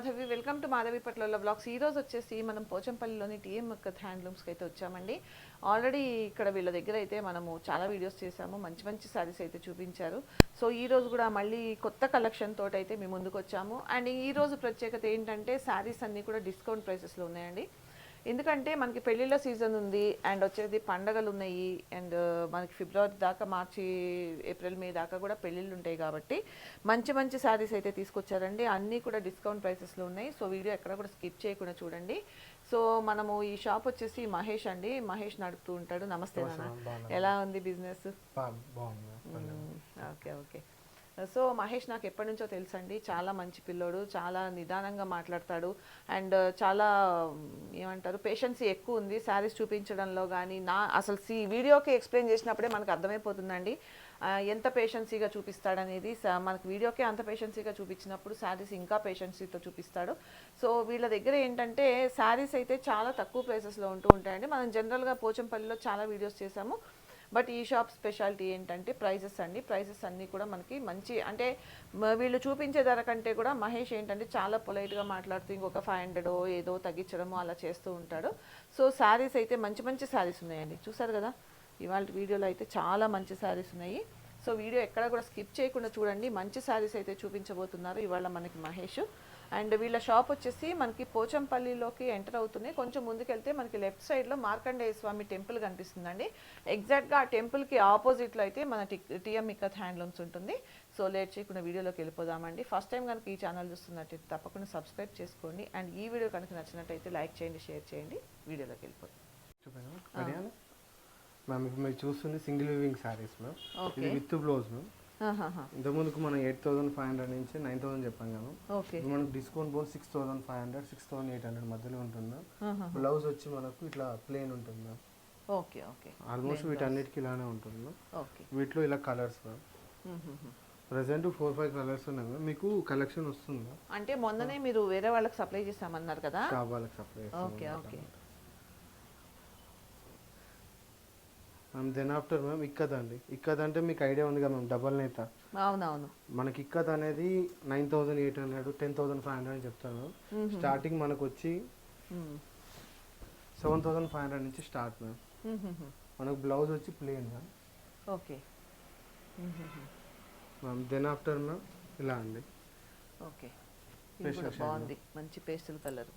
Madhavi welcome to Madhavi పట్ల blogs. ఈ రోజు వచ్చేసి మనం పోచంపల్లిలోని టీఎం మక్కత్ హ్యాండ్లూమ్స్కి అయితే వచ్చామండి. ఆల్రెడీ ఇక్కడ వీళ్ళ దగ్గర అయితే మనము చాలా వీడియోస్ చేసాము మంచి మంచి శారీస్ అయితే చూపించారు. సో ఈ రోజు కూడా మళ్ళీ కొత్త కలెక్షన్ తోటి అయితే మేము ముందుకు వచ్చాము. అండ్ ఈ రోజు ప్రత్యేకత ఏంటంటే శారీస్ అన్నీ కూడా డిస్కౌంట్ ప్రైసెస్లో ఉన్నాయండి. ఎందుకంటే మనకి పెళ్ళిళ్ళ సీజన్ ఉంది అండ్ వచ్చేది పండగలు ఉన్నాయి అండ్ మనకి ఫిబ్రవరి దాకా మార్చి ఏప్రిల్ మే దాకా కూడా పెళ్ళిళ్ళు ఉంటాయి కాబట్టి మంచి మంచి శారీస్ అయితే తీసుకొచ్చారండి. అన్నీ కూడా డిస్కౌంట్ ప్రైసెస్లో ఉన్నాయి. సో వీడియో ఎక్కడ కూడా స్కిప్ చేయకుండా చూడండి. సో మనము ఈ షాప్ వచ్చేసి మహేష్ అండి. మహేష్ నడుపుతూ ఉంటాడు. నమస్తే. ఎలా ఉంది business. Okay okay. So Mahesh నాకు ఎప్పటి నుంచో తెలుసండి చాలా మంచి పిల్లోడు చాలా నిదానంగా మాట్లాడతాడు అండ్ చాలా ఏమంటారు పేషెన్సీ ఎక్కువ ఉంది. శారీస్ చూపించడంలో కానీ నా అసలు సి వీడియోకి ఎక్స్ప్లెయిన్ చేసినప్పుడే మనకు అర్థమైపోతుందండి. ఎంత పేషెన్సీగా చూపిస్తాడనేది. స- మనకు వీడియోకే అంత పేషెన్సీగా చూపించినప్పుడు శారీస్ ఇంకా పేషెన్సీతో చూపిస్తాడు. సో వీళ్ళ దగ్గర ఏంటంటే శారీస్ అయితే చాలా తక్కువ ప్రైసెస్లో ఉంటూ ఉంటాయండి. మనం జనరల్గా పోచంపల్లిలో చాలా వీడియోస్ చేసాము. బట్ ఈ షాప్ స్పెషాలిటీ ఏంటంటే ప్రైజెస్ అండి. ప్రైజెస్ అన్నీ కూడా మనకి మంచి అంటే వీళ్ళు చూపించే ధర కంటే కూడా మహేష్ ఏంటంటే చాలా పొలైట్గా మాట్లాడుతూ ఇంకొక ఫైవ్ హండ్రెడ్ ఏదో తగ్గించడము అలా చేస్తూ ఉంటాడు. సో శారీస్ అయితే మంచి మంచి శారీస్ ఉన్నాయండి. చూసారు కదా? ఇవాళ వీడియోలో అయితే చాలా మంచి శారీస్ ఉన్నాయి. సో వీడియో ఎక్కడ కూడా స్కిప్ చేయకుండా చూడండి. మంచి శారీస్ అయితే చూపించబోతున్నారు ఇవాళ మనకి మహేష్. అండ్ వీళ్ళ షాప్ వచ్చేసి మనకి పోచంపల్లిలోకి ఎంటర్ అవుతున్నాయి. కొంచెం ముందుకెళ్తే మనకి లెఫ్ట్ సైడ్లో మార్కండేయ స్వామి టెంపుల్ కనిపిస్తుందండి. ఎగ్జాక్ట్గా ఆ టెంపుల్కి ఆపోజిట్లో అయితే మన టిఎం ఇక్కత్ హ్యాండ్లూమ్స్ ఉంటుంది. సో లేట్ చేయకుండా వీడియోలోకి వెళ్ళిపోదామండి. ఫస్ట్ టైం కనుక ఈ ఛానల్ చూస్తున్నట్టయితే తప్పకుండా సబ్స్క్రైబ్ చేసుకోండి. అండ్ ఈ వీడియో కనుక నచ్చినట్టయితే లైక్ చేయండి షేర్ చేయండి. వీడియోలోకి రెడీనా మ్యామ్. ఇప్పుడు మీరు చూస్తుంది సింగిల్ వివింగ్ శారీస్ మ్యామ్. ఇది విత్ బ్లౌజ్ మ్యామ్. ఇంతకుముందుకు మనం ఎయిట్ థౌసండ్ ఫైవ్ హండ్రెడ్ నుంచి నైన్ థౌసండ్ చెప్పాం కదా. ఓకే. ఇప్పుడు మనకు discount bone six thousand five hundred six thousand eight hundred మధ్యలో ఉంటుంది? బ్లౌజ్ వచ్చి మనకు ఇట్లా ప్లెయిన్ ఉంటుంది? Okay okay. ఆల్మోస్ట్ వీటన్నిటికీ ఇలానే ఉంటుంది. ఓకే. వీటిలో ఇలా colours present four five colours ఉన్నాయి మీకు కలెక్షన్ వస్తుందా? అంటే మొన్ననే మీరు వేరే వాళ్ళకి సప్లై చేస్తామన్నారు కదా? వాళ్ళకి supply okay okay. Ma'am then after ma'am ikat అండి? ఇక్కత్ అంటే మీకు ఐడియా ఉంది కదా మ్యామ్ డబల్ నేత. అవునవును. మనకి ఇక్కత్ అనేది nine thousand eight hundred ten thousand five hundred అని చెప్తాను స్టార్టింగ్ మనకు వచ్చి. సెవెన్ థౌసండ్ ఫైవ్ హండ్రెడ్ నుంచి స్టార్ట్ మ్యామ్. మనకు బ్లౌజ్ వచ్చి plain ma'am okay. Ma'am then after ma'am ఇలా అండి. ఓకే. బాగుంది. మంచి పేస్టల్ కలర్.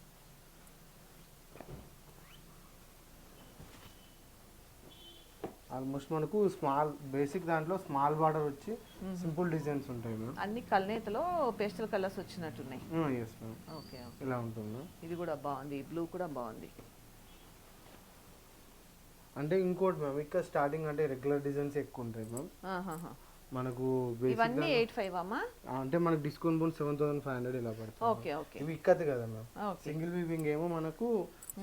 ఆల్మోస్ట్ మనకు స్మాల్ బేసిక్ దాంట్లో స్మాల్ బార్డర్ వచ్చి సింపుల్ డిజైన్స్ ఉంటాయి మ్యామ్. అన్ని కల్నేతలో pastel colours వచ్చినట్టున్నాయి. Yes ma'am. Okay ఇలా ఉంటుంది. ఇది కూడా బాగుంది బ్లూ కూడా బాగుంది. అంటే ఇంకోటి మ్యామ్ ఇక్కడ స్టార్టింగ్ అంటే రెగ్యులర్ డిజైన్స్ ఎక్కువ ఉంటాయి మ్యామ్. మనకు బేసిక్ ఇవన్నీ ఎయిట్ ఫైవ్ అమ్మా? అంటే మనకు డిస్కౌంట్ పోనీ సెవెన్ థౌసండ్ ఫైవ్ హండ్రెడ్ ఇలా పడుతుంది ఓకే ఓకే. ఇవి ఇక్కత్ కదా మ్యామ్. సింగిల్ వీవింగ్ ఏమో మనకు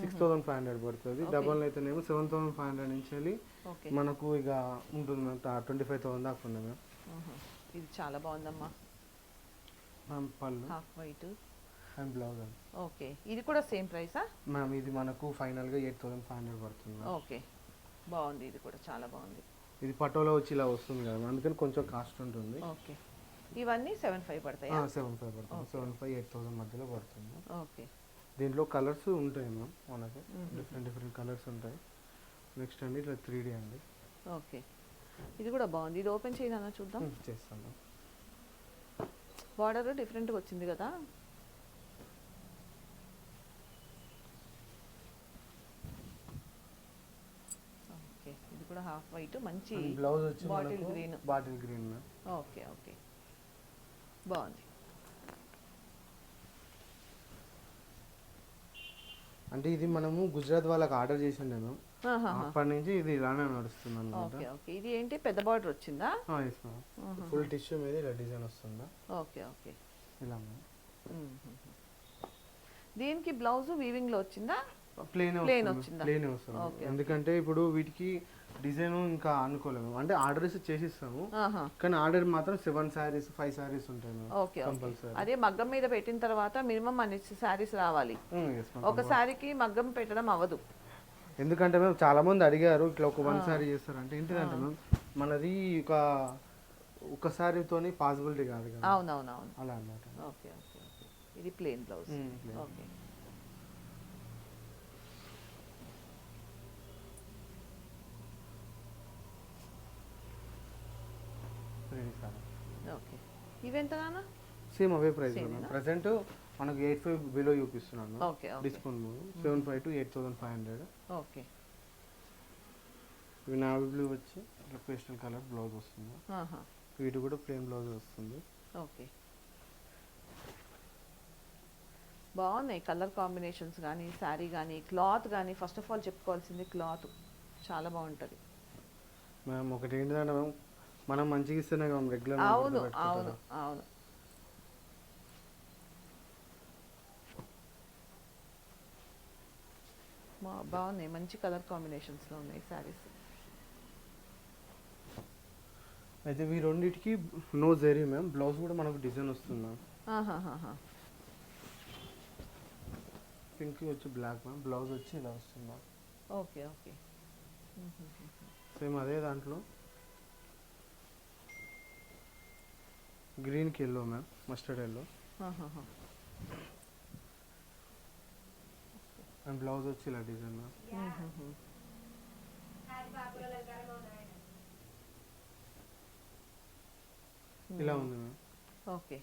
సిక్స్ థౌసండ్ ఫైవ్ హండ్రెడ్ పడుతుంది. డబల్ అయితేనేమో సెవెన్ థౌసండ్ ఫైవ్ హండ్రెడ్ నుంచి వెళ్ళి మనకు ఇక ఉంటుంది ట్వంటీ ఫైవ్ థౌసండ్ దాకా ఉంది మ్యామ్. ఇది చాలా బాగుందమ్మా. మ్యామ్ పళ్ళు. Half white and blouse okay. ఇది కూడా సేమ్ ప్రైసా మ్యామ్ ఇది మనకు ఫైనల్గా ఎయిట్ థౌసండ్ ఫైవ్ హండ్రెడ్ పడుతుంది ఓకే. బాగుంది ఇది కూడా చాలా బాగుంది. ఇది పటోలో వచ్చి ఇలా వస్తుంది కదా. అందుకని కొంచెం కాస్ట్ ఉంటుంది. ఓకే. ఇవన్నీ సెవెన్ ఫైవ్ పడతాయా? సెవెన్ ఫైవ్ పడుతుంది. సెవెన్ ఫైవ్ ఎయిట్ థౌసండ్ మధ్యలో పడుతుంది. ఓకే. దీంట్లో కలర్స్ ఉంటాయి మ్యామ్ మనకు. డిఫరెంట్ డిఫరెంట్ కలర్స్ ఉంటాయి. నెక్స్ట్ అండి ఇట్లా త్రీ డీ అండి. ఓకే. ఇది కూడా బాగుంది. ఇది ఓపెన్ చేయనా చూద్దాం. చేస్తాను. బార్డర్ డిఫరెంట్గా వచ్చింది కదా. ఓకే. ఇది కూడా హాఫ్ వైట్ మంచి బ్లౌజ్ వచ్చి bottle green bottle green okay okay. బాగుంది. అంటే ఇది మనము గుజరాత్ వాళ్ళకి ఆర్డర్ మ్యామ్ ఆహాహా. అప్పటి నుంచి ఇది ఇలానే నడుస్తుంది అనమాట ఓకే ఓకే. ఇది ఏంటి? పెద్ద బార్డర్ వచ్చిందా? ఎస్ మ్యామ్ ఫుల్ టిష్యూ మీద ఇలా డిజైన్ వస్తుందా? Okay okay. ఇలా మ్యామ్. దీనికి బ్లౌజ్ వీవింగ్లో వచ్చిందా? ప్లేన్ వచ్చిందా? ప్లేన్ వస్తుంది. ఎందుకంటే ఇప్పుడు వీటికి డిజైన్ ఇంకా అనుకోలేము. అంటే ఆర్డర్స్ చేసిస్తాము. కానీ ఆర్డర్ మాత్రం సెవెన్ శారీస్ ఫైవ్ శారీస్ ఉంటాయి ఓకే అదే మగ్గం మీద పెట్టిన తర్వాత మినిమం అన్ని శారీస్ రావాలి. ఒక శారీకి మగ్గం పెట్టడం అవ్వదు. ఎందుకంటే మేము చాలా మంది అడిగారు ఇట్లా ఒక వన్ సారీ చేస్తారంటే ఏంటిదంటే మ్యామ్ మనది ఒక ఒక సారీతోని పాసిబిలిటీ కాదు అవునవునవును. అలా అన్నమాట. ఓకే ఓకే ఇది ప్లెయిన్ బ్లౌజ్. Okay okay. ఇవెంత నాన్న సేమ్ అవే ప్రైస్? ప్రజెంట్ మనకు ఎయిట్ ఫైవ్ బిలో చూపిస్తున్నాను. Discount seven five to eight thousand five hundred. Okay. ఇవి నావీ బ్లూ వచ్చి ఇట్లా పేస్టల్ కలర్ బ్లౌజ్ వస్తుంది. వీటి కూడా ప్లెయిన్ బ్లౌజ్ వస్తుంది. ఓకే. బాగున్నాయి కలర్ కాంబినేషన్స్ కానీ శారీ కానీ క్లాత్ కానీ ఫస్ట్ ఆఫ్ ఆల్ చెప్పుకోవాల్సింది క్లాత్. చాలా బాగుంటుంది. మ్యామ్ ఒకటి ఏంటంటే మ్యామ్ మనం మంచిగా ఇస్తేనే కదా రెగ్యులర్ అవును అవును అవును. బాగున్నాయి మంచి కలర్ కాంబినేషన్స్లో ఉన్నాయి శారీస్ అయితే ఈ రెండింటికి నో జరీ మ్యామ్ బ్లౌజ్ కూడా మనకు డిజైన్ వస్తుంది మ్యామ్. పింక్ వచ్చి బ్లాక్ మ్యామ్ బ్లౌజ్ వచ్చి ఇలా వస్తుంది మ్యామ్ ఓకే ఓకే. సేమ్ అదే దాంట్లో. గ్రీన్కి yellow ma'am mustard yellow. And blouse వచ్చి ఇలా డిజైన్ మ్యామ్. ఇలా ఉంది ma'am okay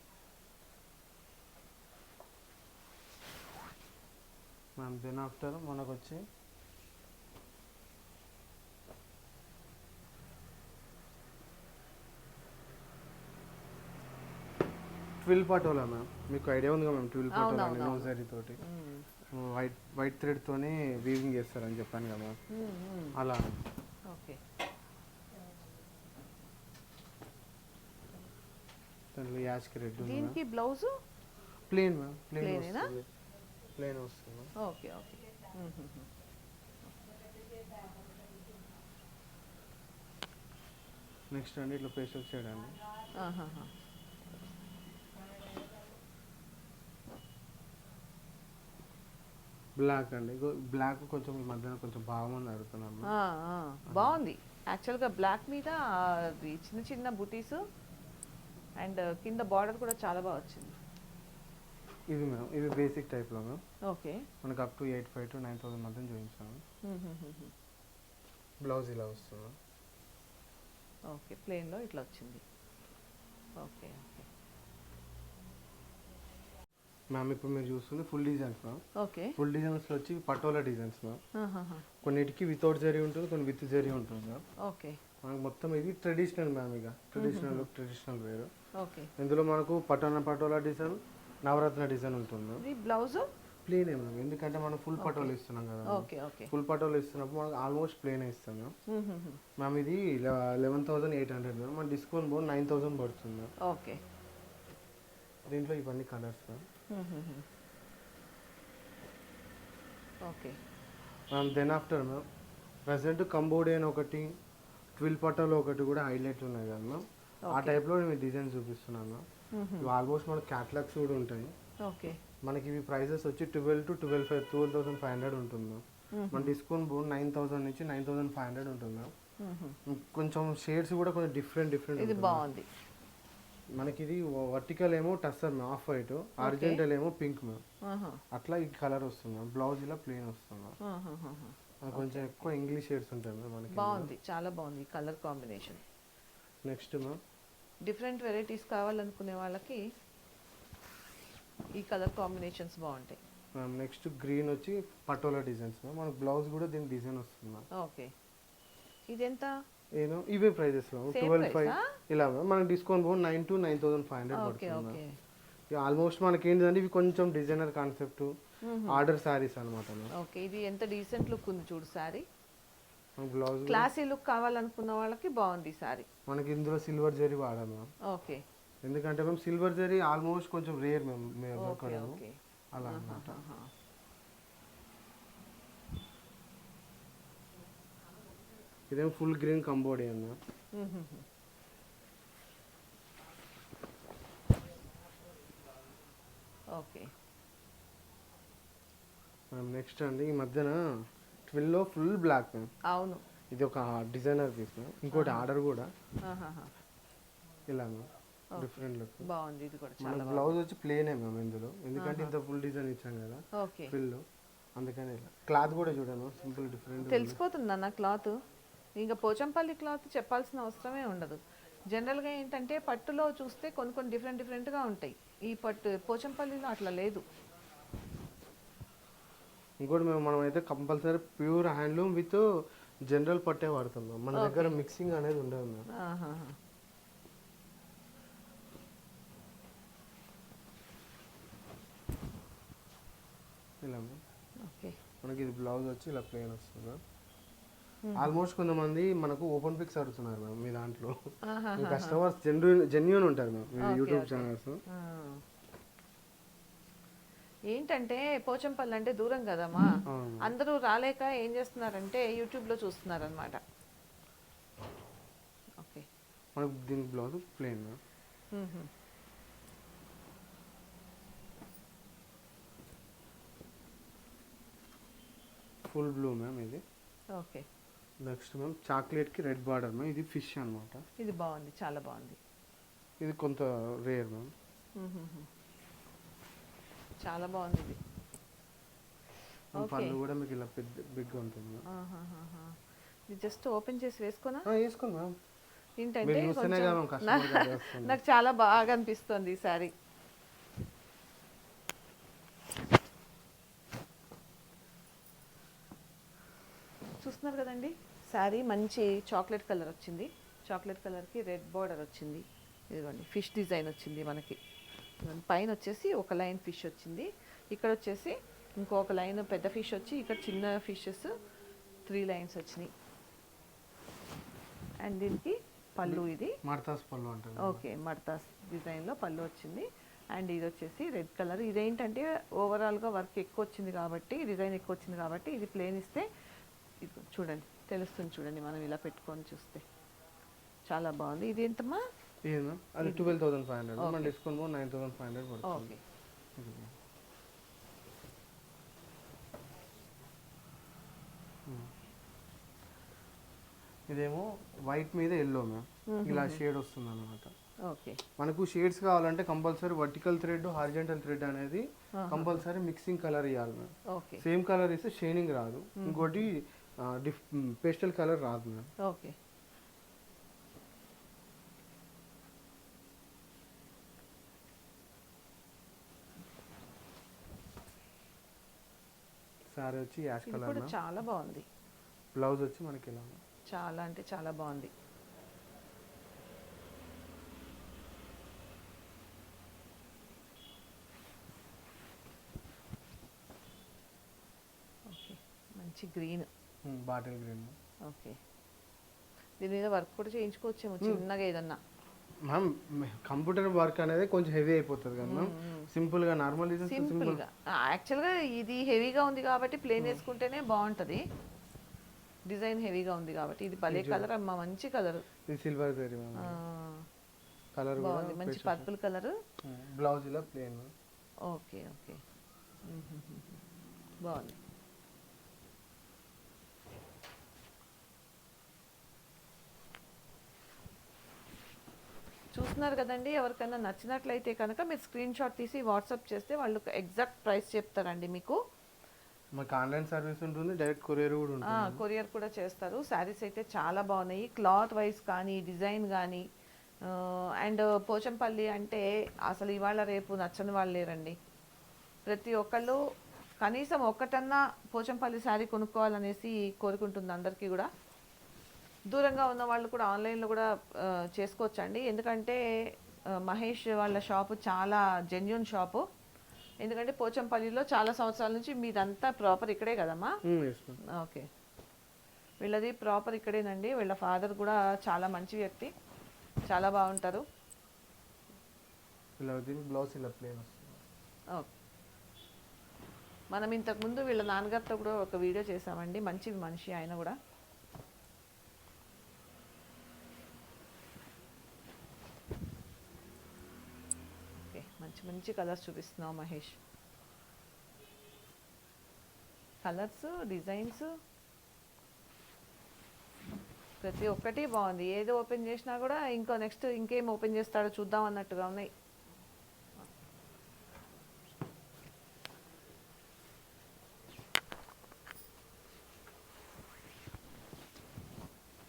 ma'am then after మనకు వచ్చి ట్విల్ పటోలా మ్యామ్? మీకు ఐడియా ఉంది మ్యామ్ ట్విల్ పటోలా అవును, నో అవును. జరీ తోటి. వైట్ వైట్ థ్రెడ్తోనే వీవింగ్ చేస్తారని చెప్పాను కదా మ్యామ్. అలా. ఓకే. దాంట్లో యాష్కి రెడ్ దీనికి బ్లౌజు? Plain ma'am plain? వస్తుంది. ప్లేన్ వస్తుంది ఓకే ఓకే. నెక్స్ట్ అండి ఇట్లా పేస్టల్ షేడ్ అండి. బ్లాక్ అండి. బ్లాక్ కొంచెం ఈ మధ్యన కొంచెం బాగుంది అడుగుతున్నాను. బాగుంది. యాక్చువల్గా బ్లాక్ మీద చిన్న చిన్న బుటీస్ అండ్ కింద బార్డర్ కూడా చాలా బాగా వచ్చింది. ఇది మ్యామ్ ఇది బేసిక్ టైప్లో మ్యామ్ ఓకే. మనకు up to eight five to nine thousand మధ్య చూపించాము. బ్లౌజ్ ఇలా వస్తుంది. ఓకే ప్లెయిన్లో ఇట్లా వచ్చింది. ఓకే. మ్యామ్ ఇప్పుడు మీరు చూస్తుంది full designs ma'am okay full డిజైన్స్లో వచ్చి పటోలా డిజైన్స్ మ్యామ్. కొన్నిటికి వితౌట్ జరీ ఉంటుంది కొన్ని విత్ జరీ ఉంటుంది మ్యామ్ ఓకే మనకు మొత్తం ఇది ట్రెడిషనల్ మ్యామ్ ఇక. ట్రెడిషనల్ లుక్ ట్రెడిషనల్ వేరు ఓకే ఇందులో మనకు పటోలా పటోలా డిజైన్ నవరత్న డిజైన్ ఉంటుంది బ్లౌజు ప్లేన్ మ్యామ్ ఎందుకంటే మనం ఫుల్ పటోలా ఇస్తున్నాం కదా ఓకే ఓకే ఫుల్ పటోలా ఇస్తున్నప్పుడు మనకు ఆల్మోస్ట్ ప్లేన్ ఇస్తాం మ్యామ్. మ్యామ్ ఇది eleven thousand eight hundred ma'am మన డిస్కౌంట్ బోర్డ్ నైన్ థౌసండ్ పడుతుంది ఓకే దీంట్లో ఇవన్నీ colours ma'am. Okay ma'am then after ma'am present Cambodian ఒకటి ట్విల్ పటాలు ఒకటి కూడా హైలైట్ ఉన్నాయి కదా మ్యామ్ ఆ టైప్లో నేను డిజైన్ చూపిస్తున్నాను మ్యామ్ మ్మ్హ్మ్. ఇవి ఆల్మోస్ట్ మనకి క్యాటలాగ్స్ కూడా ఉంటాయి. ఓకే మనకి ఇవి ప్రైజెస్ వచ్చి twelve to twelve five twelve thousand five hundred ఉంటుంది మ్యామ్ మ్మ్. మన డిస్కౌంట్ నైన్ థౌసండ్ నుంచి నైన్ థౌసండ్ ఫైవ్ హండ్రెడ్ ఉంటుంది మ్యామ్ మ్మ్హ్మ్. కొంచెం షేడ్స్ కూడా కొంచెం డిఫరెంట్ డిఫరెంట్ ఇది బాగుంది. మనకి ఇది వర్టికల్ ఏమో tussar ma'am off white horizontal ఏమో పింక్ మ్యామ్. అట్లా ఈ కలర్ వస్తుంది మ్యామ్ బ్లౌజ్ ఇలా ప్లెయిన్ వస్తుంది. మ్యామ్ కొంచెం ఎక్కువ ఇంగ్లీష్ షేడ్స్ ఉంటాయి మ్యామ్ మనకి. బాగుంది చాలా బాగుంది colour combination. Next ma'am different varieties కావాలనుకునే వాళ్ళకి ఈ కలర్ కాంబినేషన్స్ బాగుంటాయి. మ్యామ్ నెక్స్ట్ గ్రీన్ వచ్చి పటోలా డిజైన్స్ మ్యామ్ మనకు బ్లౌజ్ కూడా దీనికి డిజైన్ వస్తుంది మ్యామ్ ఓకే. ఇది ఎంత ఏదో ఇవే prices ma'am Same twelve five? ఇలా మనకి డిస్కౌంట్ పోయి nine to nine thousand five hundred okay పడుతుంది ఆల్మోస్ట్ మనకి ఏంటంటే ఇవి కొంచెం డిజైనర్ కాన్సెప్ట్ ఆర్డర్ శారీస్ అనమాట ఓకే ఇది ఎంత డీసెంట్ లుక్ ఉంది చూడు సారీ బ్లౌజ్ క్లాసీ లుక్ కావాలనుకున్న వాళ్ళకి బాగుంది సారీ మనకి ఇందులో సిల్వర్ జరీ వాడాం మ్యామ్ ఓకే ఎందుకంటే మేము సిల్వర్ జరీ ఆల్మోస్ట్ కొంచెం రేర్ మేము మేము అలా అనమాట ఇదేం ఫుల్ గ్రీన్ మ్యామ్ మ్మ్హ్మ్. ఓకే. నెక్స్ట్ అండి ఈ మధ్యన ట్విల్లో ఫుల్ బ్లాక్ అవును. ఇది ఒక డిజైనర్ పీస్ ఇంకోటి ఆర్డర్ కూడా. ఇలా డిఫరెంట్ లుక్ బాగుంది ఇది కూడా చాలా బ్లౌజ్ వచ్చి ప్లేనే మ్యామ్ ఇందులో. ఎందుకంటే ఇంత ఫుల్ డిజైన్ ఇచ్చాం కదా ఓకే. ఫిల్ అందుకని ఇలా. క్లాత్ కూడా చూడండి సింపుల్ డిఫరెంట్ తెలిసిపోతుంది అన్న క్లాత్ ఇంకా పోచంపల్లి క్లాత్ చెప్పాల్సిన అవసరమే ఉండదు. జనరల్గా ఏంటంటే పట్టులో చూస్తే కొన్ని కొన్ని డిఫరెంట్ డిఫరెంట్గా ఉంటాయి. ఈ పట్టు పోచంపల్లిలో అట్లా లేదు. ఇంకోటి మేము మనం అయితే compulsory pure handloom with general పట్టే వాడతాం మ్యామ్ మన దగ్గర మిక్సింగ్ అనేది ఉండదు మ్యామ్. ఇలా మనకి ఇది బ్లౌజ్ వచ్చి ఇలా ప్లేన్ వస్తుంది ఆల్మోస్ట్ కొంతమంది మనకు ఓపెన్ పిక్స్ అడుగుతున్నారు మ్యామ్ మీ దాంట్లో. కస్టమర్స్ జెన్యున్ జెన్యున్ ఉంటారు మ్యామ్ మీ యూట్యూబ్. ఛానల్స్. ఏంటంటే పోచంపల్లి అంటే దూరం కదమ్మా. అందరూ రాలేక ఏం చేస్తున్నారంటే యూట్యూబ్లో చూస్తున్నారు అనమాట ఓకే. మనకు దీని blouse plain. Full blue ma'am ఇది. ఓకే. నెక్స్ట్ మ్యామ్ చాక్లెట్కి రెడ్ బార్డర్ మ్యామ్. ఇది ఫిష్ అన్నమాట. ఇది బాగుంది చాలా బాగుంది. ఇది కొంత రేర్ మ్యామ్. చాలా బాగుంది ఇది. పళ్ళు కూడా మీకు ఇలా పెద్ద బిగ్గా ఉంటుంది. ఇది జస్ట్ ఓపెన్ చేసి వేసుకోనా? ఆ, వేసుకోండి మ్యామ్. ఏంటంటే నాకు చాలా బాగా అనిపిస్తుంది ఈ శారీ చూస్తున్నారు కదండి? శారీ మంచి చాక్లెట్ కలర్ వచ్చింది. చాక్లెట్ కలర్కి రెడ్ బార్డర్ వచ్చింది. ఇదిగోండి ఫిష్ డిజైన్ వచ్చింది మనకి. పైన వచ్చేసి ఒక లైన్ ఫిష్ వచ్చింది. ఇక్కడ వచ్చేసి ఇంకొక లైన్ పెద్ద ఫిష్ వచ్చి ఇక్కడ చిన్న ఫిషెస్ త్రీ లైన్స్ వచ్చినాయి. అండ్ దీనికి పళ్ళు ఇది మడతాస్ పళ్ళు అంటారు ఓకే మడతాస్ డిజైన్లో పళ్ళు వచ్చింది. అండ్ ఇది వచ్చేసి రెడ్ కలర్. ఇదేంటంటే ఓవరాల్గా వర్క్ ఎక్కువ వచ్చింది కాబట్టి డిజైన్ ఎక్కువ వచ్చింది కాబట్టి ఇది ప్లేన్ ఇస్తే చూడండి. తెలుస్తుంది చూడండి మనం ఇలా పెట్టుకొని చూస్తే. చాలా బాగుంది. ఇది ఎంతమ్మా? అది ట్వెల్వ్ థౌసండ్ ఫైవ్ హండ్రెడ్. మన. Discount nine thousand five hundred పడుతుంది. ఇదేమో వైట్ మీద ఎల్లో మ్యామ్. ఇలా షేడ్ వస్తుంది అనమాట ఓకే. మనకు షేడ్స్ కావాలంటే compulsory vertical thread horizontal thread అనేది కంపల్సరీ మిక్సింగ్ కలర్ ఇవ్వాలి మ్యామ్. ఓకే. సేమ్ కలర్ ఇస్తే షైనింగ్ రాదు. ఇంకోటి డిఫ్ పేస్టల్ కలర్ రాదు మ్యామ్. ఓకే. సారీ వచ్చి యాష్ కలర్ చాలా బాగుంది. బ్లౌజ్ వచ్చి మనకి ఇలా. చాలా అంటే చాలా బాగుంది. ఓకే మంచి గ్రీన్. Bottle green. ఓకే. దీని మీద వర్క్ కూడా చేయించుకోవచ్చేమో చిన్నగా ఏదన్నా. మ్యామ్ కంప్యూటర్ వర్క్ అనేది కొంచెం హెవీ అయిపోతుంది కదా మ్యామ్. సింపుల్గా నార్మల్ సింపుల్. సింపుల్గా. యాక్చువల్గా ఇది హెవీగా ఉంది కాబట్టి ప్లేన్ వేసుకుంటేనే బాగుంటుంది. డిజైన్ హెవీగా ఉంది కాబట్టి ఇది భలే కలర్ అమ్మా మంచి కలర్. ఇది సిల్వర్ జరీ మ్యామ్. కలర్ బాగుంది. మంచి పర్పుల్ కలర్. బ్లౌజ్ ఇలా ప్లేన్. Okay okay. బాగుంది. చూస్తున్నారు కదండి ఎవరికైనా నచ్చినట్లయితే కనుక మీరు స్క్రీన్ షాట్ తీసి వాట్సాప్ చేస్తే వాళ్ళు ఎగ్జాక్ట్ ప్రైస్ చెప్తారండి మీకు. మాకు ఆన్లైన్ సర్వీస్ ఉంటుంది డైరెక్ట్ కొరియర్ కూడా ఉంటుంది. కొరియర్ కూడా చేస్తారు. శారీస్ అయితే చాలా బాగున్నాయి. క్లాత్ వైజ్ కానీ డిజైన్ కానీ అండ్ పోచంపల్లి అంటే అసలు ఇవాళ రేపు నచ్చని వాళ్ళు లేరండి. ప్రతి ఒక్కళ్ళు కనీసం ఒక్కటన్నా పోచంపల్లి శారీ కొనుక్కోవాలనేసి కోరుకుంటుంది అందరికీ కూడా. దూరంగా ఉన్న వాళ్ళు కూడా ఆన్లైన్లో కూడా చేసుకోవచ్చండి. ఎందుకంటే మహేష్ వాళ్ళ షాపు చాలా జెన్యున్ షాపు. ఎందుకంటే పోచంపల్లిలో చాలా సంవత్సరాల నుంచి మీదంతా ప్రాపర్ ఇక్కడే కదమ్మా? ఓకే. వీళ్ళది ప్రాపర్ ఇక్కడేనండి. వీళ్ళ ఫాదర్ కూడా చాలా మంచి వ్యక్తి. చాలా బాగుంటారు. బ్లౌజ్ ఇలా ప్లేన్ ఓకే మనం ఇంతకుముందు వీళ్ళ నాన్నగారితో కూడా ఒక వీడియో చేసామండి. మంచి మనిషి ఆయన కూడా ఓకే మంచి మంచి కలర్స్ చూపిస్తున్నావు మహేష్. కలర్స్ డిజైన్స్ ప్రతి ఒక్కటి బాగుంది. ఏది ఓపెన్ చేసినా కూడా ఇంకో నెక్స్ట్ ఇంకేం ఓపెన్ చేస్తాడో చూద్దాం అన్నట్టుగా ఉన్నాయి.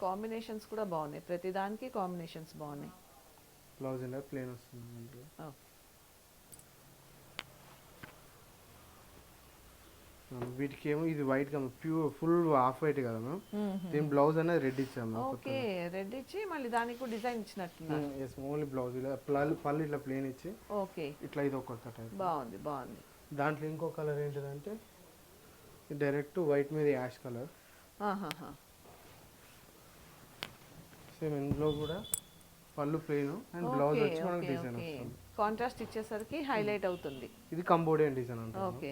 కాంబినేషన్స్ కూడా బాగున్నాయి. ప్రతి దానికి కాంబినేషన్స్ బాగున్నాయి. బ్లౌజ్ ఇలా ప్లేన్ వస్తుంది మనకి. Oh. ఆ, వీటికి ఏమో ఇది వైట్గా ప్యూర్ ఫుల్ ఆఫ్ వైట్ కదా మ్యామ్ మ్మ్. దీని బ్లౌజ్ అనేది రెడ్ ఇచ్చాము ఓకే రెడ్ ఇచ్చి మళ్ళీ దానికి డిజైన్ ఇచ్చినట్టున్నారు. ఎస్ ఓన్లీ బ్లౌజ్ ఇలా పళ్ళు ఇట్లా ప్లేన్ ఇచ్చి ఓకే. ఇట్లా ఇది ఒక టైప్ బాగుంది బాగుంది. దాంట్లో ఇంకో కలర్ ఏంటిదంటే డైరెక్ట్ వైట్ మీద యాష్ కలర్. సేమ్ ఇందులో కూడా పళ్ళు ప్లేన్ అండ్ బ్లౌజ్ వచ్చి మనకి డిజైన్. వస్తుంది. కాంట్రాస్ట్ ఇచ్చేసరికి హైలైట్ అవుతుంది. ఇది కంబోడియన్ డిజైన్ అంటారు okay.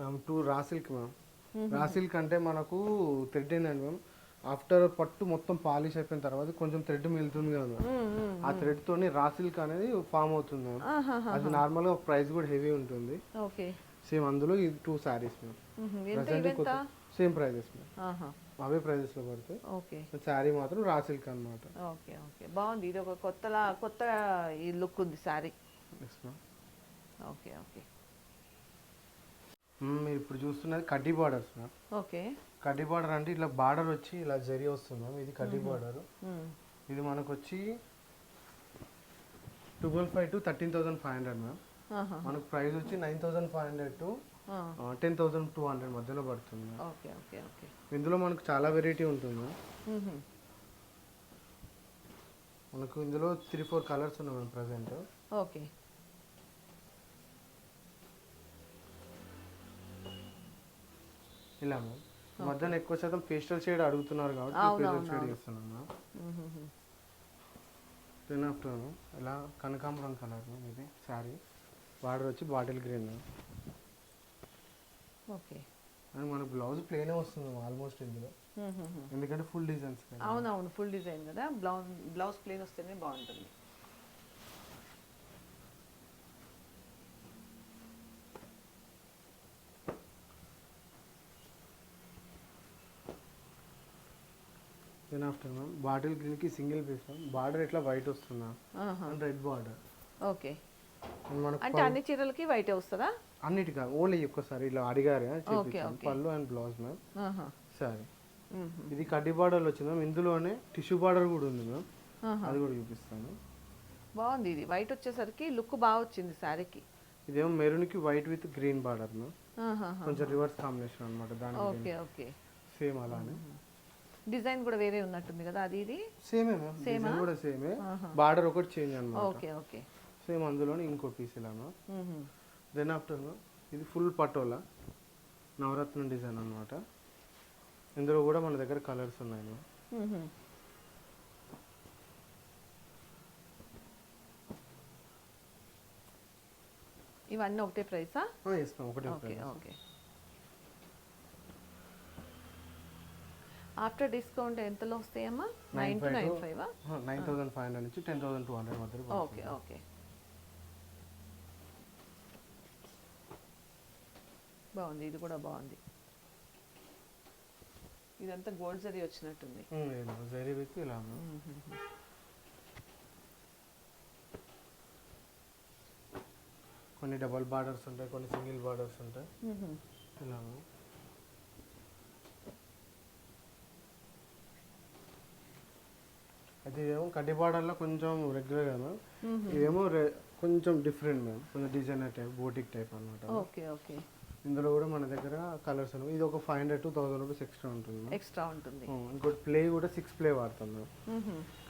Ma'am two raw silk ma'am. మ్మ్. రా సిల్క్ అంటే మనకు థ్రెడ్ ఏంటంటే మ్యామ్? ఆఫ్టర్ పట్టు మొత్తం పాలిష్ అయిపోయిన తర్వాత కొంచెం థ్రెడ్ మిగులుతుంది కదా మ్యామ్. ఆ థ్రెడ్ తోని రా సిల్క్ అనేది ఫామ్ అవుతుంది మ్యామ్. అది నార్మల్గా ప్రైస్ కూడా హెవీ ఉంటుంది. ఓకే. సేమ్ అందులో ఇది two saris ma'am. Same prices ma'am. అవే ప్రైజెస్లో పడతాయి ఓకే. శారీ మాత్రం రా సిల్క్ అనమాట ఓకే ఓకే. బాగుంది. ఇది ఒక కొత్తలా కొత్త ఈ లుక్ ఉంది శారీ. Okay okay. మీరు ఇప్పుడు చూస్తున్నది కడ్డీ బార్డర్స్ మ్యామ్ ఓకే కడ్డీ బార్డర్ అంటే ఇట్లా బార్డర్ వచ్చి ఇలా జరి వస్తుంది మ్యామ్ ఇది కడ్డీ బార్డర్. ఇది మనకు వచ్చి twelve five to thirteen thousand five hundred ma'am. మనకు ప్రైస్ వచ్చి nine thousand five hundred to. Ten thousand two hundred మధ్యలో పడుతుంది. ఓకే ఓకే ఓకే ఇందులో మనకు చాలా వెరైటీ ఉంటుంది. మనకు ఇందులో త్రీ ఫోర్ కలర్స్ ఉన్నాయి మ్యామ్ ప్రజెంట్ ఓకే ఇలా మ్యామ్ మధ్యన ఎక్కువ శాతం పేస్టల్ షేడ్ అడుగుతున్నారు కాబట్టి పేస్టల్ అవును, షేడ్ అవును. ఇస్తున్నాం మ్యామ్ మ్మ్. టెన్ ఆఫ్టర్ ఇలా కనకాంబరం కలర్ మ్యామ్ ఇది శారీ బార్డర్ వచ్చి బాటిల్ గ్రీన్ ఓకే. అండ్ మనకు బ్లౌజ్ ప్లేనే వస్తుంది ఆల్మోస్ట్ ఇందులో. ఎందుకంటే ఫుల్ డిజైన్స్ అవునవును ఫుల్ డిజైన్ కదా. బ్లౌజ్ బ్లౌజ్ ప్లేన్ వస్తేనే బాగుంటుంది. దెన్ ఆఫ్టర్ మ్యామ్ బాటిల్ గ్రీన్కి సింగిల్ పీస్ మ్యామ్ బార్డర్ ఇట్లా వైట్ వస్తుందా. And red border okay. అంటే అన్ని చీరలకి వైట్ వస్తుందా? అన్నిటి కాదు ఓన్లీ ఒక్కసారి ఇలా అడిగారు. పళ్ళు అండ్ బ్లౌజ్ మ్యామ్. సరే. ఇది కడ్డీ బార్డర్లో వచ్చింది మ్యామ్. ఇందులోనే టిష్యూ బార్డర్ కూడా ఉంది మ్యామ్. అది కూడా చూపిస్తాను. బాగుంది ఇది. వైట్ వచ్చేసరికి లుక్ బాగా వచ్చింది శారీకి. ఇదేమో మెరూన్కి white with green border ma'am. కొంచెం రివర్స్ కాంబినేషన్ అనమాట దానికి ఓకే ఓకే. సేమ్ అలానే. డిజైన్ కూడా వేరే ఉన్నట్టుంది కదా అది ఇది? సేమే మ్యామ్ డిజైన్ కూడా సేమే. బార్డర్ ఒకటి చేంజ్ అనమాట ఓకే ఓకే. సేమ్ అందులోనే ఇంకో పీస్ ఇలా మ్యామ్. దెన్ ఆఫ్టర్ ఇది ఫుల్ పటోలా. నవరత్న డిజైన్ అనమాట ఇందులో కూడా మన దగ్గర కలర్స్ ఉన్నాయి మ్యామ్. ఇవన్నీ ఒకటే ప్రైసా ఎస్ మ్యామ్ ఒకటే ఓకే ఓకే. ఆఫ్టర్ డిస్కౌంట్ ఎంతలో వస్తాయమ్మా? Nine to nine five? Nine thousand five hundred నుంచి టెన్ థౌసండ్ టూ హండ్రెడ్ మధ్యలో ఓకే ఓకే. బాగుంది ఇది కూడా బాగుంది. ఇదంతా గోల్డ్ జరీ వచ్చినట్టుంది. జరీ విత్ ఇలా. కొన్ని డబల్ బార్డర్స్ ఉంటాయి కొన్ని సింగిల్ బార్డర్స్ ఉంటాయి. ఇలా మ్యామ్ అయితే ఇదేమో కడ్డీ బార్డర్లో కొంచెం రెగ్యులర్ మ్యామ్. ఇదేమో కొంచెం డిఫరెంట్ మ్యామ్ కొంచెం డిజైనర్ టైప్ బోటిక్ టైప్ అనమాట ఓకే ఓకే. ఇందులో కూడా మన దగ్గర కలర్స్ ఉన్నాయి ఇది ఒక five hundred to thousand rupees extra ఉంటుంది. ఎక్స్ట్రా ఉంటుంది. ఇంకోటి ప్లే కూడా సిక్స్ ప్లే వాడతాం.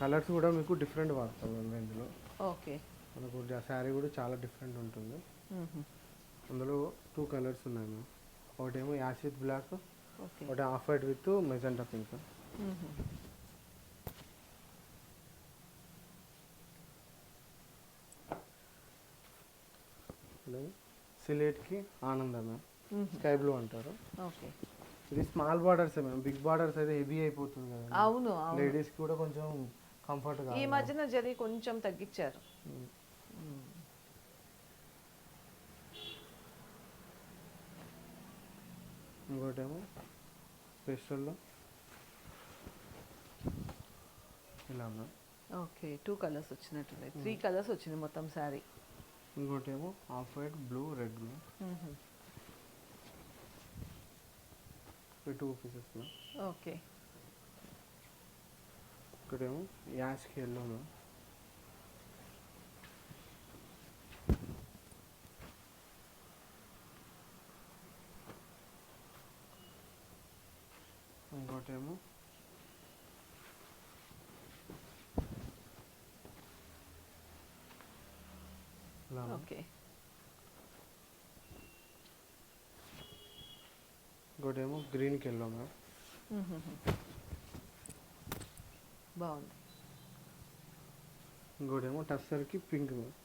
కలర్స్ కూడా మీకు డిఫరెంట్ వాడతాం ఇందులో. ఓకే. మనకు శారీ కూడా చాలా డిఫరెంట్ ఉంటుంది. అందులో టూ కలర్స్ ఉన్నాయి మ్యామ్ ఒకటేమో యాష్ విత్ బ్లాక్ ఒకటి off white with magenta pink మ్మ్. సిలేట్కి ఆనందం మ్యామ్ మ్మ్. స్కై బ్లూ అంటారు. ఓకే. ఇది small borders ma'am big borders అయితే హెవీ అయిపోతుంది కదా అవును అవును. లేడీస్కి కూడా కొంచెం కంఫర్ట్ ఈ మధ్యన జరీ కొంచెం తగ్గించారు. ఇంకోటేమో? పేస్టల్లో. ఇలా ఓకే టూ కలర్స్ వచ్చినట్టున్నాయి త్రీ కలర్స్ వచ్చింది మొత్తం శారీ. ఇంకోటేమో off white blue red ma'am ఈ టూ పీసెస్ మ్యామ్ ఓకే ఇక్కడేమో యాష్కి ఎల్లో మ్యామ్ ఇంకోటేమో ఓకే. ఇంకోటేమో గ్రీన్కి ఎల్లో మ్యామ్ బాగుంది. ఇంకోటేమో టస్సర్కి పింక్ మ్యామ్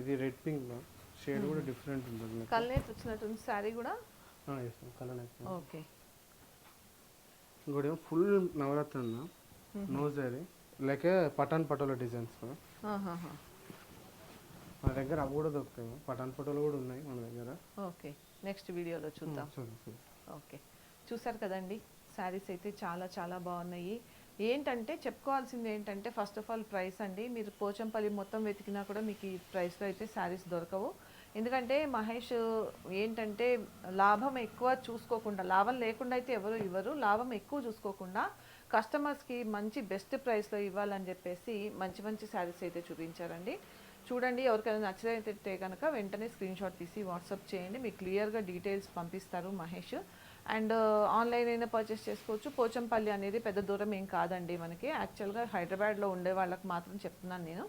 ఇది రెడ్ పింక్ మ్యామ్ షేడ్ కూడా డిఫరెంట్ ఉంటుంది కలనేట్ వచ్చినట్టుంది. శారీ కూడా? Colour next okay. ఇంకోటేమో ఫుల్ నవరత్న మ్యామ్ నోజ్ అది లేక పటాన్ పటోలా డిజైన్స్ మ్యామ్. మన దగ్గర అవి కూడా దొరుకుతాయి పటాన్ పటోలా కూడా ఉన్నాయి మన దగ్గర. ఓకే నెక్స్ట్ వీడియోలో చూద్దాం. ఓకే చూసారు కదండి శారీస్ అయితే చాలా చాలా బాగున్నాయి. ఏంటంటే చెప్పుకోవాల్సింది ఏంటంటే ఫస్ట్ ఆఫ్ ఆల్ ప్రైస్ అండి. మీరు పోచంపల్లి మొత్తం వెతికినా కూడా మీకు ఈ ప్రైస్లో అయితే శారీస్ దొరకవు. ఎందుకంటే మహేష్ ఏంటంటే లాభం ఎక్కువ చూసుకోకుండా లాభం లేకుండా అయితే ఎవరు ఇవ్వరు. లాభం ఎక్కువ చూసుకోకుండా కస్టమర్స్కి మంచి బెస్ట్ ప్రైస్లో ఇవ్వాలని చెప్పేసి మంచి మంచి శారీస్ అయితే చూపించారండి. చూడండి ఎవరికైనా నచ్చలేదంటే కనుక వెంటనే స్క్రీన్ షాట్ తీసి వాట్సాప్ చేయండి. మీకు క్లియర్గా డీటెయిల్స్ పంపిస్తారు మహేష్. అండ్ ఆన్లైన్ అయినా పర్చేస్ చేసుకోవచ్చు. పోచంపల్లి అనేది పెద్ద దూరం ఏం కాదండి మనకి. యాక్చువల్గా హైదరాబాద్లో ఉండే వాళ్ళకి మాత్రం చెప్తున్నాను నేను.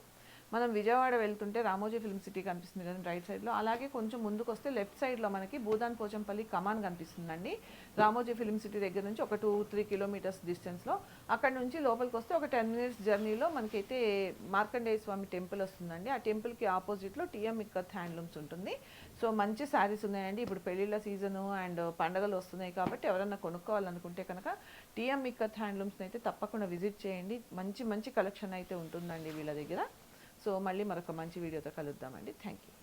మనం విజయవాడ వెళ్తుంటే రామోజీ ఫిల్మ్ సిటీ కనిపిస్తుంది కదండి రైట్ సైడ్లో. అలాగే కొంచెం ముందుకు వస్తే లెఫ్ట్ సైడ్లో మనకి భూదాన్ పోచంపల్లి కమాన్ కనిపిస్తుందండి. రామోజీ ఫిల్మ్ సిటీ దగ్గర నుంచి ఒక టూ త్రీ కిలోమీటర్స్ డిస్టెన్స్లో. అక్కడ నుంచి లోపలికి వస్తే ఒక టెన్ మినిట్స్ జర్నీలో మనకైతే మార్కండేయ స్వామి టెంపుల్ వస్తుందండి. ఆ టెంపుల్కి ఆపోజిట్లో టీఎం ఇక్కత్ హ్యాండ్లూమ్స్ ఉంటుంది. సో మంచి శారీస్ ఉన్నాయండి. ఇప్పుడు పెళ్ళిళ్ళ సీజను అండ్ పండగలు వస్తున్నాయి కాబట్టి ఎవరైనా కొనుక్కోవాలనుకుంటే కనుక టీఎం ఇక్కత్ హ్యాండ్లూమ్స్ని అయితే తప్పకుండా విజిట్ చేయండి. మంచి మంచి కలెక్షన్ అయితే ఉంటుందండి వీళ్ళ దగ్గర. సో మళ్ళీ మరొక మంచి వీడియోతో కలుద్దామండి. Thank you